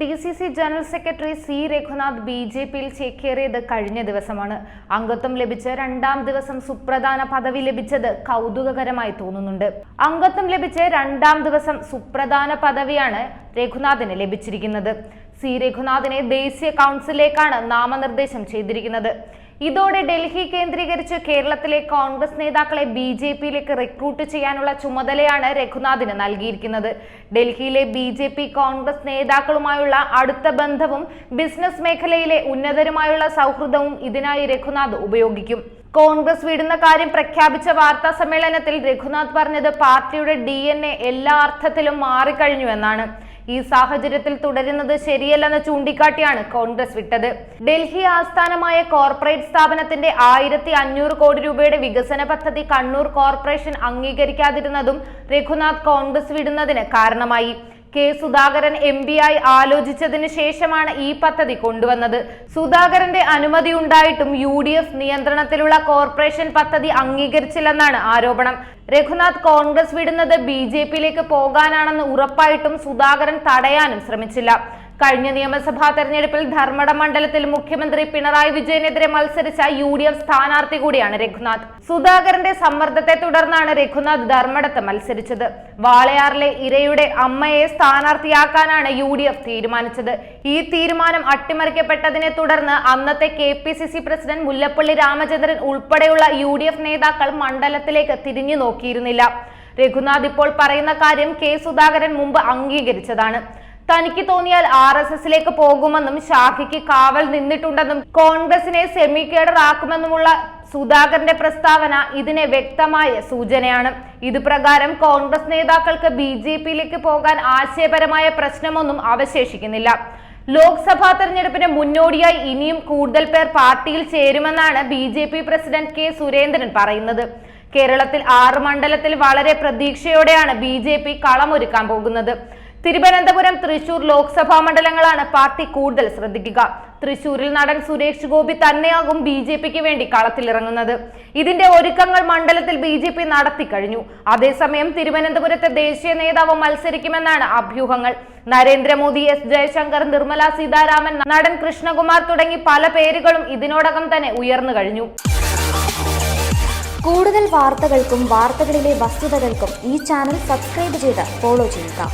D C C general secretary C Raghunath B J പിയിൽ ചേക്കേറിയത് കഴിഞ്ഞ ദിവസമാണ്. അംഗത്വം ലഭിച്ച രണ്ടാം ദിവസം സുപ്രധാന പദവി ലഭിച്ചത് കൗതുകകരമായി തോന്നുന്നുണ്ട്. അംഗത്വം ലഭിച്ച രണ്ടാം ദിവസം സുപ്രധാന പദവിയാണ് രഘുനാഥിന് ലഭിച്ചിരിക്കുന്നത്. സി രഘുനാഥിനെ ദേശീയ കൗൺസിലേക്കാണ് നാമനിർദ്ദേശം ചെയ്തിരിക്കുന്നത്. ഇതോടെ ഡൽഹി കേന്ദ്രീകരിച്ച് കേരളത്തിലെ കോൺഗ്രസ് നേതാക്കളെ ബി ജെ പിയിലേക്ക് റിക്രൂട്ട് ചെയ്യാനുള്ള ചുമതലയാണ് രഘുനാഥിന് നൽകിയിരിക്കുന്നത്. ഡൽഹിയിലെ ബി ജെ പി കോൺഗ്രസ് നേതാക്കളുമായുള്ള അടുത്ത ബന്ധവും ബിസിനസ് മേഖലയിലെ ഉന്നതരുമായുള്ള സൗഹൃദവും ഇതിനായി രഘുനാഥ് ഉപയോഗിക്കും. കോൺഗ്രസ് വിടുന്ന കാര്യം പ്രഖ്യാപിച്ച വാർത്താ സമ്മേളനത്തിൽ രഘുനാഥ് പറഞ്ഞത് പാർട്ടിയുടെ ഡി എല്ലാ അർത്ഥത്തിലും മാറിക്കഴിഞ്ഞു എന്നാണ്. ഈ സാഹചര്യത്തിൽ തുടരുന്നത് ശരിയല്ലെന്ന് ചൂണ്ടിക്കാട്ടിയാണ് കോൺഗ്രസ് വിട്ടത്. ഡൽഹി ആസ്ഥാനമായ കോർപ്പറേറ്റ് സ്ഥാപനത്തിന്റെ ആയിരത്തി അഞ്ഞൂറ് കോടി രൂപയുടെ വികസന പദ്ധതി കണ്ണൂർ കോർപ്പറേഷൻ അംഗീകരിക്കാതിരുന്നതും രഘുനാഥ് കോൺഗ്രസ് വിടുന്നതിന് കാരണമായി. കെ സുധാകരൻ എം പി ആയി ആലോചിച്ചതിന് ശേഷമാണ് ഈ പദ്ധതി കൊണ്ടുവന്നത്. സുധാകരന്റെ അനുമതി ഉണ്ടായിട്ടും യു ഡി എഫ് നിയന്ത്രണത്തിലുള്ള കോർപ്പറേഷൻ പദ്ധതി അംഗീകരിച്ചില്ലെന്നാണ് ആരോപണം. രഘുനാഥ് കോൺഗ്രസ് വിടുന്നത് ബി ജെ പിയിലേക്ക് പോകാനാണെന്ന് ഉറപ്പായിട്ടും സുധാകരൻ തടയാനും ശ്രമിച്ചില്ല. കഴിഞ്ഞ നിയമസഭാ തെരഞ്ഞെടുപ്പിൽ ധർമ്മട മണ്ഡലത്തിൽ മുഖ്യമന്ത്രി പിണറായി വിജയനെതിരെ മത്സരിച്ച യു ഡി എഫ് സ്ഥാനാർത്ഥി കൂടിയാണ് രഘുനാഥ്. സുധാകരന്റെ സമ്മർദ്ദത്തെ തുടർന്നാണ് രഘുനാഥ് ധർമ്മടത്ത് മത്സരിച്ചത്. വാളയാറിലെ ഇരയുടെ അമ്മയെ സ്ഥാനാർത്ഥിയാക്കാനാണ് യു ഡി എഫ് തീരുമാനിച്ചത്. ഈ തീരുമാനം അട്ടിമറിക്കപ്പെട്ടതിനെ തുടർന്ന് അന്നത്തെ K P C C president Mullappally Ramachandran ഉൾപ്പെടെയുള്ള യു ഡി എഫ് നേതാക്കൾ മണ്ഡലത്തിലേക്ക് തിരിഞ്ഞു നോക്കിയിരുന്നില്ല. രഘുനാഥ് ഇപ്പോൾ പറയുന്ന കാര്യം കെ സുധാകരൻ മുമ്പ് അംഗീകരിച്ചതാണ്. തനിക്ക് തോന്നിയാൽ ആർ എസ് എസിലേക്ക് പോകുമെന്നും ഷാഹിക്ക് കാവൽ നിന്നിട്ടുണ്ടെന്നും കോൺഗ്രസിനെ സെമി കേഡർ ആക്കുമെന്നുമുള്ള സുധാകരന്റെ പ്രസ്താവന ഇതിനെ വ്യക്തമായ സൂചനയാണ്. ഇതുപ്രകാരം കോൺഗ്രസ് നേതാക്കൾക്ക് ബി ജെ പിയിലേക്ക് പോകാൻ ആശയപരമായ പ്രശ്നമൊന്നും അവശേഷിക്കുന്നില്ല. ലോക്സഭാ തെരഞ്ഞെടുപ്പിന് മുന്നോടിയായി ഇനിയും കൂടുതൽ പേർ പാർട്ടിയിൽ ചേരുമെന്നാണ് B J P president K Surendran പറയുന്നത്. കേരളത്തിൽ ആറ് മണ്ഡലത്തിൽ വളരെ പ്രതീക്ഷയോടെയാണ് ബി ജെ പി കളമൊരുക്കാൻ പോകുന്നത്. തിരുവനന്തപുരം തൃശൂർ ലോക്സഭാ മണ്ഡലങ്ങളാണ് പാർട്ടി കൂടുതൽ ശ്രദ്ധിക്കുക. തൃശൂരിൽ നടൻ സുരേഷ് ഗോപി തന്നെയാകും ബി ജെ പിക്ക് വേണ്ടി കളത്തിലിറങ്ങുന്നത്. ഇതിന്റെ ഒരുക്കങ്ങൾ മണ്ഡലത്തിൽ ബി ജെ പി നടത്തിക്കഴിഞ്ഞു അതേസമയം തിരുവനന്തപുരത്തെ ദേശീയ നേതാവ് മത്സരിക്കുമെന്നാണ് അഭ്യൂഹങ്ങൾ. നരേന്ദ്രമോദി എസ് ജയശങ്കർ നിർമ്മല സീതാരാമൻ നടൻ കൃഷ്ണകുമാർ തുടങ്ങി പല പേരുകളും ഇതിനോടകം തന്നെ ഉയർന്നു കഴിഞ്ഞു. കൂടുതൽ വാർത്തകൾക്കും വാർത്തകളിലെ വസ്തുതകൾക്കും ഈ ചാനൽ സബ്സ്ക്രൈബ് ചെയ്ത് ഫോളോ ചെയ്യുക.